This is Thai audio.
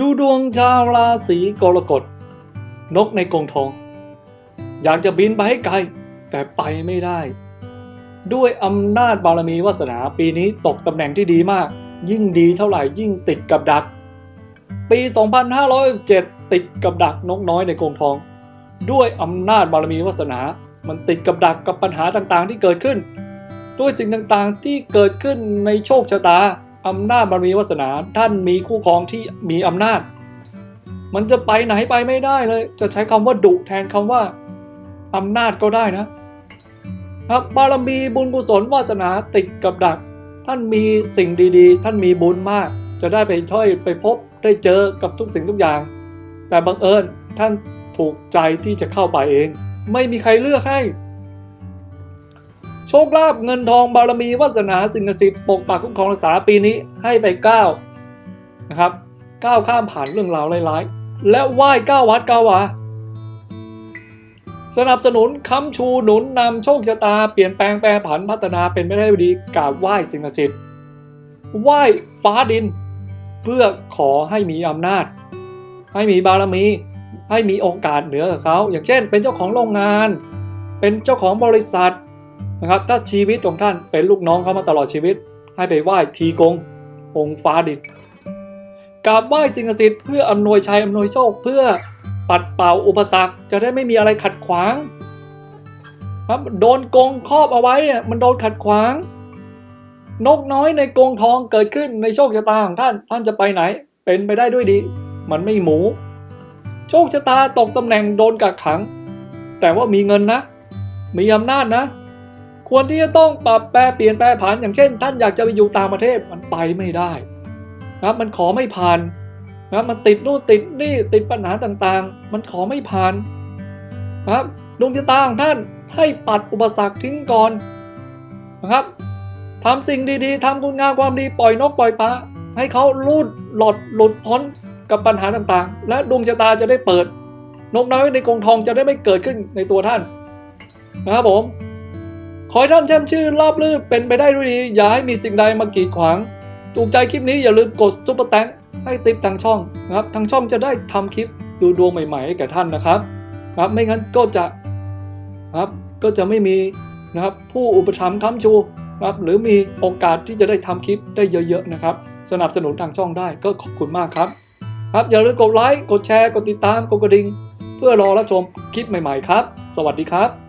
ดูดวงชาวราศีกรกฎ นกในกรงทอง อยากจะบินไปให้ไกล แต่ไปไม่ได้ ด้วยอำนาจบารมีวาสนาปีนี้ตกตำแหน่งที่ดีมาก ยิ่งดีเท่าไหร่ยิ่งติดกับดัก ปี 2507 ติดกับดักนกน้อยในกรงทอง ด้วยอำนาจบารมีวาสนา มันติดกับดักกับปัญหาต่างๆที่เกิดขึ้น ด้วยสิ่งต่างๆที่เกิดขึ้นในโชคชะตา อำนาจบารมีวาสนา ท่านมีคู่ครองที่มีอำนาจ มันจะไปไหนไปไม่ได้เลย จะใช้คำว่าดุแทนคำว่าอำนาจก็ได้นะครับบารมีบุญกุศลวาสนาติดกับดัก ท่านมีสิ่งดีๆ ท่านมีบุญมาก จะได้ไปช่วยไปพบได้เจอกับทุกสิ่งทุกอย่าง แต่บังเอิญท่านถูกใจที่จะเข้าไปเอง ไม่มีใครเลือกให้ โชคลาภเงินทองบารมีวาสนาสิ่งศักดิ์สิทธิ์ปกปักคุ้มครองรักษาปีนี้ให้ไปก้าวนะครับก้าวข้ามผ่านเรื่องราวร้ายๆ และไหว้ก้าววัดก้าววาสนับสนุนค้ำชูหนุนนำโชคชะตาเปลี่ยนแปลงแปรผันพัฒนาเป็นไม่ได้ดีกราบไหว้สิ่งศักดิ์สิทธิ์ไหว้ฟ้าดิน เพื่อขอให้มีอำนาจ ให้มีบารมี ให้มีโอกาสเหนือเขา อย่างเช่น เป็นเจ้าของโรงงาน เป็นเจ้าของบริษัท นะครับ ถ้าชีวิตของท่านเป็นลูกน้องเขามาตลอดชีวิต ให้ไปไหว้ทีกง องค์ฟ้าดินกราบไหว้สิ่งศักดิ์สิทธิ์เพื่ออำนวยชัยอำนวยโชคเพื่อปัดเป่าอุปสรรคจะได้ไม่มีอะไรขัดขวางครับโดนกงครอบเอาไว้เนี่ยมันโดนขัดขวาง นกน้อยในกรงทองเกิดขึ้นในโชคชะตาของท่านท่านจะไปไหน เป็นไปได้ด้วยดี มันไม่หมู โชคชะตาตกตำแหน่งโดนกักขัง แต่ว่ามีเงินนะ มีอำนาจนะ ควรที่จะต้องปรับแปลเปลี่ยนแปลผันอย่างเช่น ท่านอยากจะไปอยู่ต่างประเทศมันไปไม่ได้นะมันขอไม่ผ่านนะมันติดนู่นติดนี่ติดปัญหาต่างๆ มันขอไม่ผ่านนะครับดวงชะตาของท่านให้ปัดอุปสรรคทิ้งก่อนนะครับทำสิ่งดีๆทำคุณงามความดีปล่อยนกปล่อยปลาให้เขาลุดหลดหลุดพ้นกับปัญหาต่างๆ และดวงชะตาจะได้เปิด นกน้อยในกรงทองจะได้ไม่เกิดขึ้นในตัวท่านนะครับผม ขอให้ท่านแช่มชื่นราบรื่นเป็นไปได้ด้วยดีอย่าให้มีสิ่งใดมากีดขวาง ถูกใจคลิปนี้อย่าลืมกดซุปเปอร์แตงให้ติปทางช่องนะครับทางช่องจะได้ทำคลิปดูดวงใหม่ๆให้แก่ท่านนะครับนะครับไม่งั้นก็จะนะครับก็จะไม่มีนะครับผู้อุปถัมภ์ค้ำชูนะครับหรือมีโอกาสที่จะได้ทำคลิปได้เยอะๆนะครับ สนับสนุนทางช่องได้ก็ขอบคุณมากครับครับอย่าลืมกดไลค์กดแชร์กดติดตามกดกระดิ่งเพื่อรอรับชมคลิปใหม่ๆครับ สวัสดีครับ